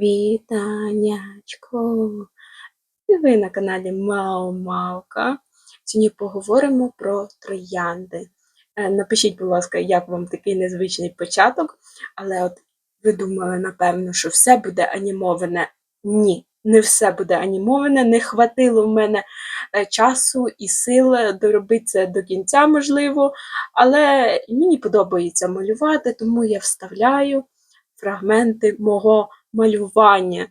Вітанячко. Ви на каналі Мао Мавка. Сьогодні поговоримо про троянди. Е, Напишіть, будь ласка, як вам такий незвичний початок, але от ви думали, напевно, що все буде анімоване. Ні, не все буде анімоване, не хватило в мене е, часу і сил доробити це до кінця, можливо. Але мені подобається малювати, тому я вставляю фрагменти мого малювання.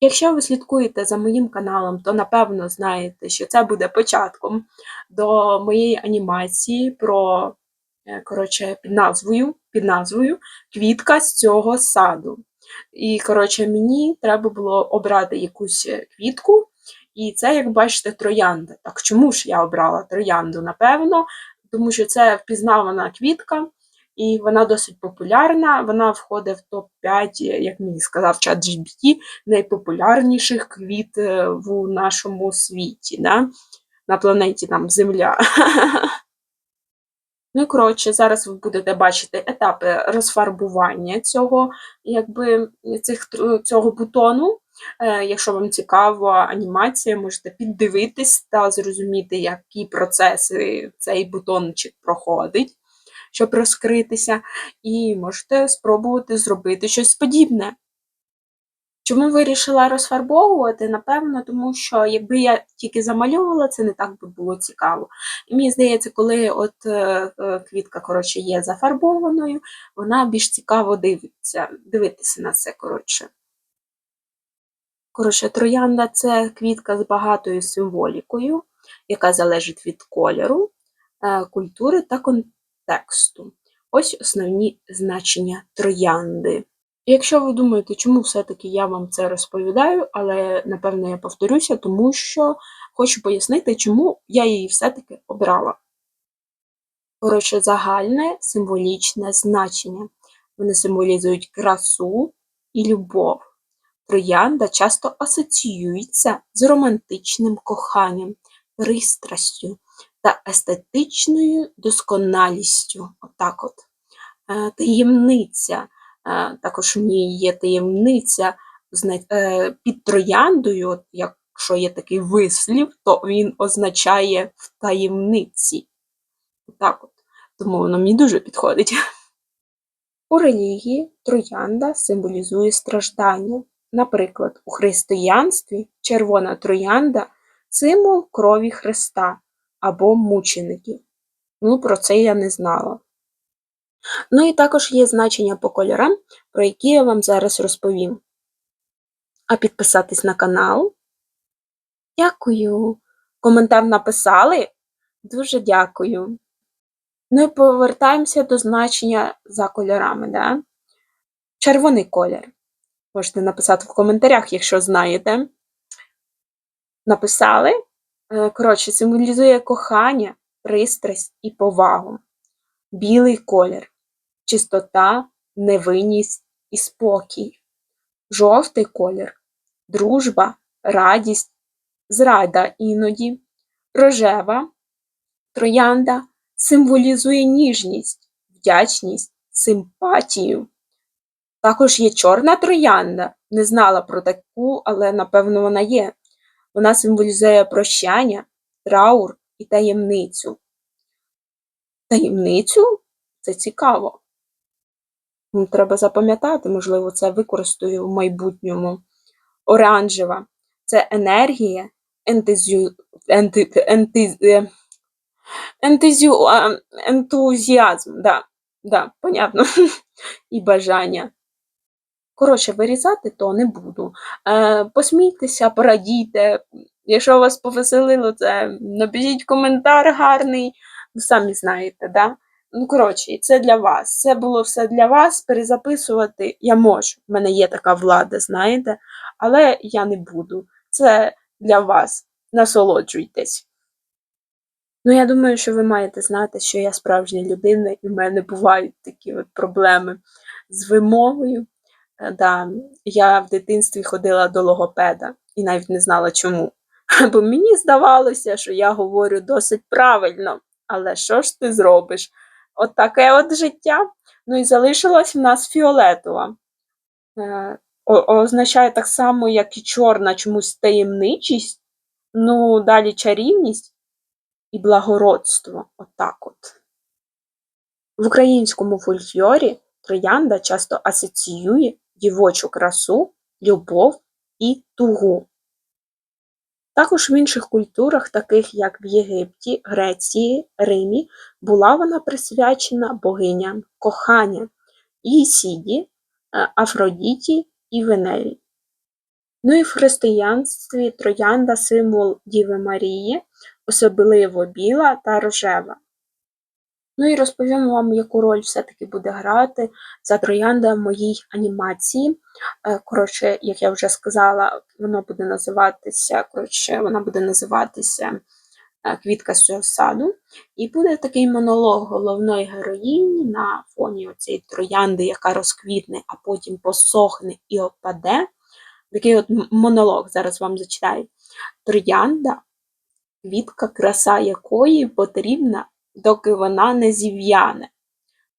Якщо ви слідкуєте за моїм каналом, то напевно знаєте, що це буде початком до моєї анімації про, е, коротше, під назвою, під назвою Квітка з цього саду. І, коротше, мені треба було обрати якусь е, квітку, і це, як бачите, троянда. Так чому ж я обрала троянду? Напевно, тому що це впізнавана квітка, і вона досить популярна. Вона входить в топ-5, як мені сказав чат GPT, найпопулярніших квіт е, в нашому світі, да? на планеті там Земля. Ну і коротше, зараз ви будете бачити етапи розфарбування цього, якби, цих, цього бутону. Е, Якщо вам цікава анімація, можете піддивитись та зрозуміти, які процеси цей бутончик проходить, щоб розкритися, і можете спробувати зробити щось подібне. Чому вирішила розфарбовувати? Напевно, тому що якби я тільки замальовувала, це не так би було цікаво. І мені здається, коли от е, е, квітка коротше, є зафарбованою, вона більш цікаво дивиться, дивитися на це. коротше. Коротше, троянда це квітка з багатою символікою, яка залежить від кольору, е, культури та контексту. Ось основні значення троянди. Якщо ви думаєте, чому все-таки я вам це розповідаю, але напевно я повторюся, тому що хочу пояснити, чому я її все-таки обрала. Коротше, загальне символічне значення. Вони символізують красу і любов. Троянда часто асоціюється з романтичним коханням, пристрастю та естетичною досконалістю. Отак от. Е, таємниця. Е, також в ній є таємниця е, під трояндою, от якщо є такий вислів, то він означає в таємниці. Так от. Тому воно мені дуже підходить. У релігії троянда символізує страждання. Наприклад, у християнстві червона троянда символ крові Христа або мучеників. Ну, про це я не знала. Ну і також є значення по кольорам, про які я вам зараз розповім. А підписатись на канал. Дякую. Коментар написали? Дуже дякую. Ну і повертаємося до значення за кольорами. Да? Червоний колір. Можете написати в коментарях, якщо знаєте. Написали? Е, коротше, символізує кохання, пристрасть і повагу. Білий колір чистота, невинність і спокій. Жовтий колір дружба, радість, зрада іноді, рожева троянда символізує ніжність, вдячність, симпатію. Також є чорна троянда, не знала про таку, але напевно вона є. Вона символізує прощання, траур і таємницю. Таємницю це цікаво. Треба запам'ятати, можливо, це використаю в майбутньому. Оранжева це енергія, ентезю, енти, енти, е, ентезю, ентузіазм, да, да, понятно, і бажання. Коротше, вирізати то не буду. Е, Посмійтеся, порадійте. Якщо вас повеселило, це напишіть коментар гарний, ви самі знаєте, да? Ну, коротше, це для вас. Це було все для вас. Перезаписувати я можу. У мене є така влада, знаєте, але я не буду. Це для вас. Насолоджуйтесь. Ну, я думаю, що ви маєте знати, що я справжня людина, і в мене бувають такі от проблеми з вимовою. Е, да, Я в дитинстві ходила до логопеда і навіть не знала чому. Бо мені здавалося, що я говорю досить правильно. Але що ж ти зробиш? От таке от життя. Ну і залишилась в нас фіолетова. Е, о- означає так само, як і чорна чомусь таємничість, ну, далі чарівність і благородство. Отак от. В українському фольклорі троянда часто асоціює дівочу красу, любов і тугу. Також в інших культурах, таких як в Єгипті, Греції, Римі, була вона присвячена богиням кохання Ісіді, е, Афродіті і Венері. Ну і в християнстві троянда символ Діви Марії, особливо біла та рожева. Ну і розповім вам, яку роль все-таки буде грати ця троянда в моїй анімації. Е, Коротше, як я вже сказала, воно буде називатися, коротше, вона буде називатися е, Квітка з цього саду. І буде такий монолог головної героїні на фоні оцієї троянди, яка розквітне, а потім посохне і опаде. Такий от монолог зараз вам зачитаю. Троянда, квітка, краса якої потрібна, доки вона не зів'яне.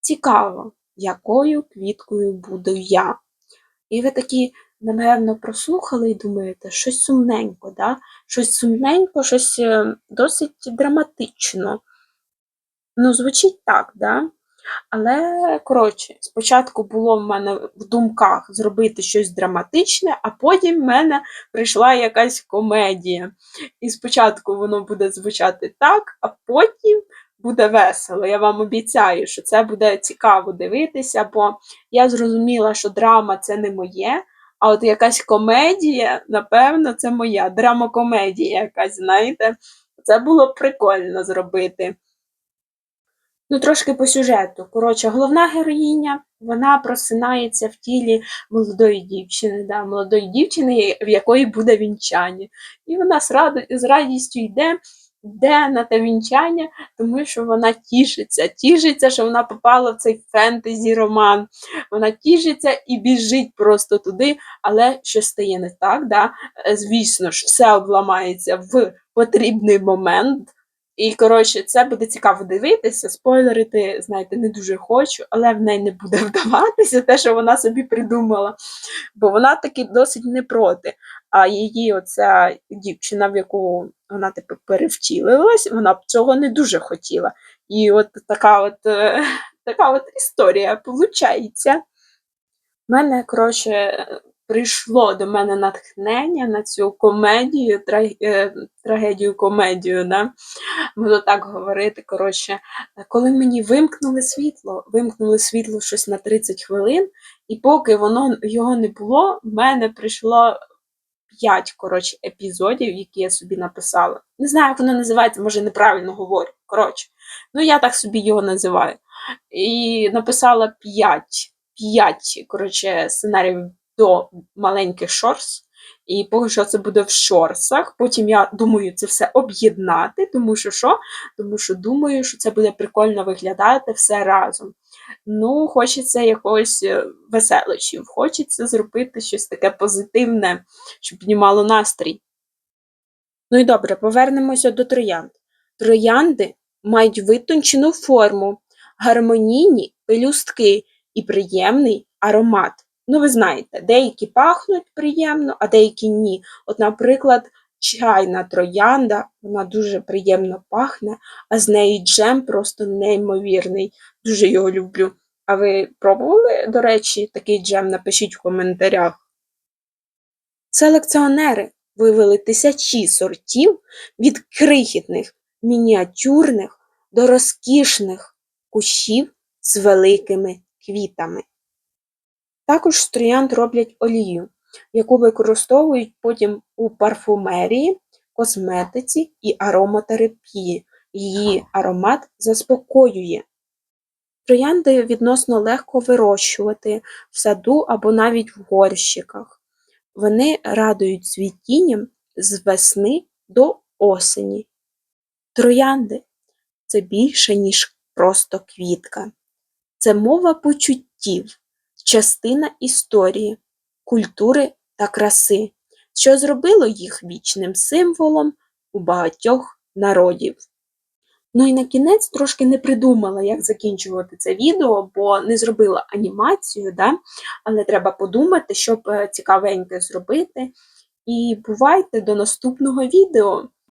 Цікаво, якою квіткою буду я. І ви такі, напевно, прослухали і думаєте, щось сумненько, да? щось сумненько, щось е, досить драматично. Ну, звучить так, да? Але, коротше, спочатку було в мене в думках зробити щось драматичне, а потім в мене прийшла якась комедія. І спочатку воно буде звучати так, а потім буде весело. Я вам обіцяю, що це буде цікаво дивитися, бо я зрозуміла, що драма це не моє. А от якась комедія, напевно, це моя драмакомедія якась, знаєте. Це було прикольно зробити. Ну, трошки по сюжету. Коротше, головна героїня, вона просинається в тілі молодої дівчини, да, молодої дівчини, в якої буде вінчання. І вона з радістю йде, йде на те вінчання, тому що вона тішиться, тішиться, що вона попала в цей фентезі-роман. Вона тішиться і біжить просто туди, але що стає не так, да? Е, звісно ж, все обламається в потрібний момент. І, коротше, це буде цікаво дивитися. Спойлерити, знаєте, не дуже хочу, але в неї не буде вдаватися те, що вона собі придумала. Бо вона таки досить не проти. А її оця дівчина, в яку вона тепер перевтілилась, вона б цього не дуже хотіла. І от така от, е, така от історія виходить. У мене, коротше, прийшло до мене натхнення на цю комедію, е, трагедію-комедію, да? буду так говорити. Коротше, коли мені вимкнули світло, вимкнули світло щось на 30 хвилин, і поки воно його не було, в мене прийшло 5 коротше, епізодів, які я собі написала. Не знаю, як воно називається, може неправильно говорю. Коротше, ну я так собі його називаю. І написала 5, 5 коротше, сценаріїв до маленьких шорс. І поки що це буде в шорсах. Потім я думаю це все об'єднати, тому що що? Тому що думаю, що це буде прикольно виглядати все разом. Ну, хочеться якогось е, веселощів, хочеться зробити щось таке позитивне, щоб піднімало настрій. Ну і добре, повернемося до троянд. Троянди мають витончену форму, гармонійні пелюстки і приємний аромат. Ну, ви знаєте, деякі пахнуть приємно, а деякі ні. От, наприклад, чайна троянда, вона дуже приємно пахне, а з неї джем просто неймовірний. Дуже його люблю. А ви пробували, до речі, такий джем? Напишіть в коментарях. Селекціонери вивели тисячі сортів від крихітних, мініатюрних до розкішних кущів з великими квітами. Також з троянд роблять олію, яку використовують потім у парфумерії, косметиці і ароматерапії. Її аромат заспокоює. Троянди відносно легко вирощувати в саду або навіть в горщиках. Вони радують цвітінням з весни до осені. Троянди це більше, ніж просто квітка. Це мова почуттів, частина історії, культури та краси, що зробило їх вічним символом у багатьох народів. Ну і на кінець трошки не придумала, як закінчувати це відео, бо не зробила анімацію, да? але треба подумати, щоб е, цікавеньке зробити. І бувайте до наступного відео!